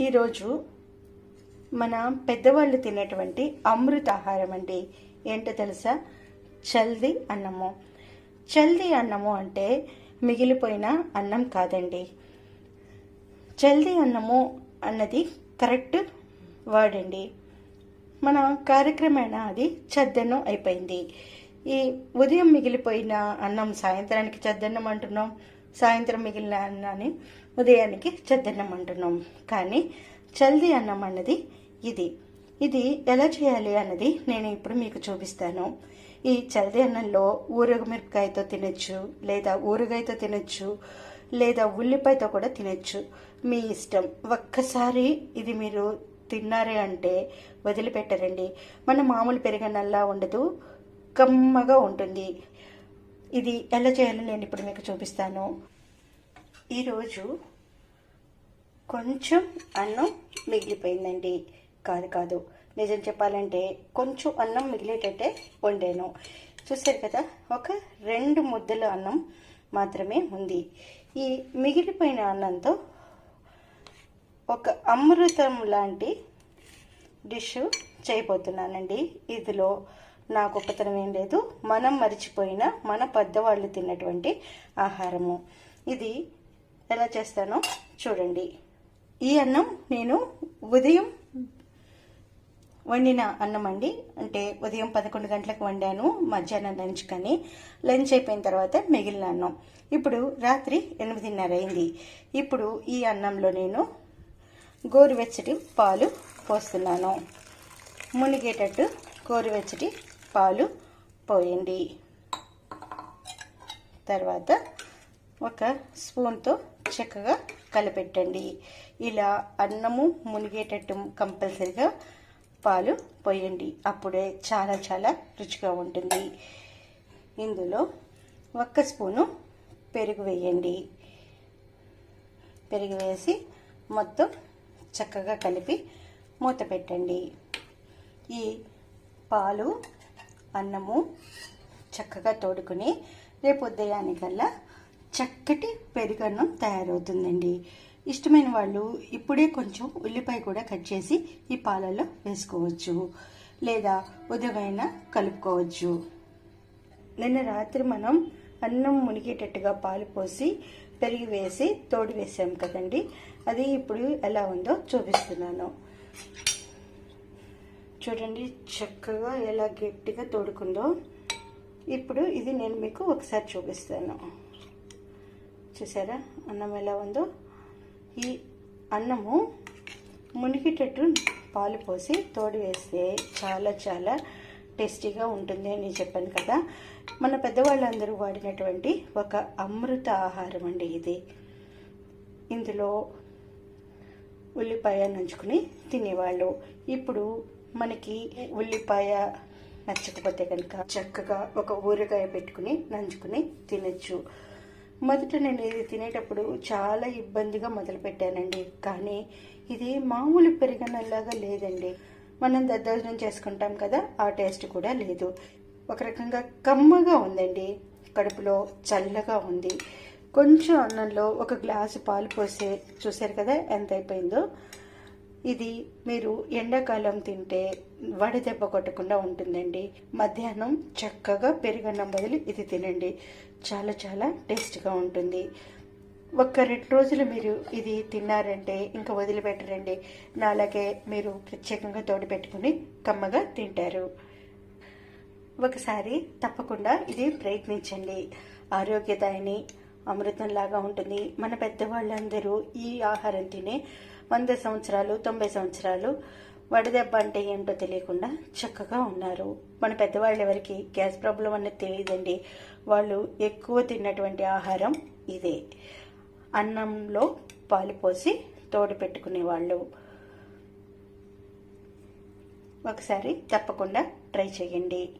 ఈరోజు మన పెద్దవాళ్ళు తినేటువంటి అమృతాహారం అండి. ఏంటో తెలుసా? చల్ది అన్నము. చల్ది అన్నము అంటే మిగిలిపోయిన అన్నం కాదండి. చల్ది అన్నము అన్నది కరెక్ట్ వర్డ్ అండి. మన కార్యక్రమేణ అది చద్దన్నం అయిపోయింది. ఈ ఉదయం మిగిలిపోయిన అన్నం సాయంత్రానికి చద్దన్నం అంటున్నాం. సాయంత్రం మిగిలిన అన్నాన్ని ఉదయానికి చద్దన్నం అంటున్నాం. కానీ చల్ది అన్నం అన్నది ఇది. ఇది ఎలా చేయాలి అన్నది నేను ఇప్పుడు మీకు చూపిస్తాను. ఈ చల్ది అన్నంలో ఊరగమిరపకాయతో తినచ్చు లేదా ఊరగాయతో తినచ్చు లేదా ఉల్లిపాయతో కూడా తినచ్చు. మీ ఇష్టం. ఒక్కసారి ఇది మీరు తిన్నారే అంటే వదిలిపెట్టరండి. మన మామూలు పెరిగినల్లా ఉండదు. కమ్మగా ఉంటుంది. ఇది ఎలా చేయాలో నేను ఇప్పుడు మీకు చూపిస్తాను. ఈరోజు కొంచెం అన్నం మిగిలిపోయిందండి. కాదు కాదు. నిజం చెప్పాలంటే కొంచెం అన్నం మిగిలేటట్టే వండాను. చూసారు కదా ఒక రెండు ముద్దల అన్నం మాత్రమే ఉంది. ఈ మిగిలిపోయిన అన్నంతో ఒక అమృతం లాంటి డిష్ చేయబోతున్నానండి. ఇందులో నా గొప్పతనం ఏం లేదు. మనం మరిచిపోయిన మన పెద్దవాళ్ళు తిన్నటువంటి ఆహారము. ఇది ఎలా చేస్తానో చూడండి. ఈ అన్నం నేను ఉదయం వండిన అన్నం అండి. అంటే ఉదయం పదకొండు గంటలకు వండాను మధ్యాహ్నం లంచ్ కానీ. లంచ్ అయిపోయిన తర్వాత మిగిలిన అన్నం. ఇప్పుడు రాత్రి ఎనిమిదిన్నర అయింది. ఇప్పుడు ఈ అన్నంలో నేను గోరువెచ్చటి పాలు పోస్తున్నాను. మునిగేటట్టు గోరువెచ్చటి పాలు పోయండి. తర్వాత ఒక స్పూన్తో చక్కగా కలిపెట్టండి. ఇలా అన్నము మునిగేటట్టు కంపల్సరిగా పాలు పోయండి. అప్పుడే చాలా చాలా రుచిగా ఉంటుంది. ఇందులో ఒక్క స్పూను పెరుగు వేయండి. పెరుగు వేసి మొత్తం చక్కగా కలిపి మూత పెట్టండి. ఈ పాలు అన్నము చక్కగా తోడుకుని రేపు ఉదయానికల్లా చక్కటి పెరుగన్నం తయారవుతుందండి. ఇష్టమైన వాళ్ళు ఇప్పుడే కొంచెం ఉల్లిపాయ కూడా కట్ చేసి ఈ పాలల్లో వేసుకోవచ్చు. లేదా ఉదయమైన కలుపుకోవచ్చు. నిన్న రాత్రి మనం అన్నం మునిగేటట్టుగా పాలు పోసి పెరిగి వేసి తోడు వేసాం కదండి. అది ఇప్పుడు ఎలా ఉందో చూపిస్తున్నాను. చూడండి చక్కగా ఎలా గట్టిగా తోడుకుందో. ఇప్పుడు ఇది నేను మీకు ఒకసారి చూపిస్తాను. చూసారా? అన్నం ఎలా ఉందో? ఈ అన్నము మునిగేటట్టు పాలు పోసి తోడు వేస్తే చాలా చాలా టేస్టీగా ఉంటుంది అని చెప్పాను కదా. మన పెద్దవాళ్ళందరూ వాడినటువంటి ఒక అమృత ఆహారం అండి ఇది. ఇందులో ఉల్లిపాయ నంచుకుని తినేవాళ్ళు. ఇప్పుడు మనకి ఉల్లిపాయ నచ్చకపోతే కనుక చక్కగా ఒక ఊరగాయ పెట్టుకుని నంచుకుని తినచ్చు. మొదట నేను ఇది తినేటప్పుడు చాలా ఇబ్బందిగా మొదలుపెట్టానండి. కానీ ఇది మామూలు పెరిగనల్లాగా లేదండి. మనం దద్దోజనం చేసుకుంటాం కదా ఆ టేస్ట్ కూడా లేదు. ఒక రకంగా కమ్మగా ఉందండి. కడుపులో చల్లగా ఉంది. కొంచెం అన్నంలో ఒక గ్లాసు పాలు పోసే చూసారు కదా ఎంత అయిపోయిందో? ఇది మీరు ఎండాకాలం తింటే వడదెబ్బ కొట్టకుండా ఉంటుందండి. మధ్యాహ్నం చక్కగా పెరుగన్నం బదులు ఇది తినండి. చాలా చాలా టేస్ట్గా ఉంటుంది. ఒక్క రెండు రోజులు మీరు ఇది తిన్నారంటే ఇంకా వదిలిపెట్టరండి. నాలాగే మీరు ప్రత్యేకంగా తోడు పెట్టుకుని కమ్మగా తింటారు. ఒకసారి తప్పకుండా ఇది ప్రయత్నించండి. ఆరోగ్యదాయని అమృతంలాగా ఉంటుంది. మన పెద్దవాళ్ళందరూ ఈ ఆహారం తినే వంద సంవత్సరాలు తొంభై సంవత్సరాలు వడదెబ్బ అంటే ఏంటో తెలియకుండా చక్కగా ఉన్నారు. మన పెద్దవాళ్ళు ఎవరికి గ్యాస్ ప్రాబ్లం అనేది తెలియదండి. వాళ్ళు ఎక్కువ తిన్నటువంటి ఆహారం ఇదే. అన్నంలో పాలు పోసి తోడు పెట్టుకునేవాళ్ళు ఒకసారి తప్పకుండా ట్రై చేయండి.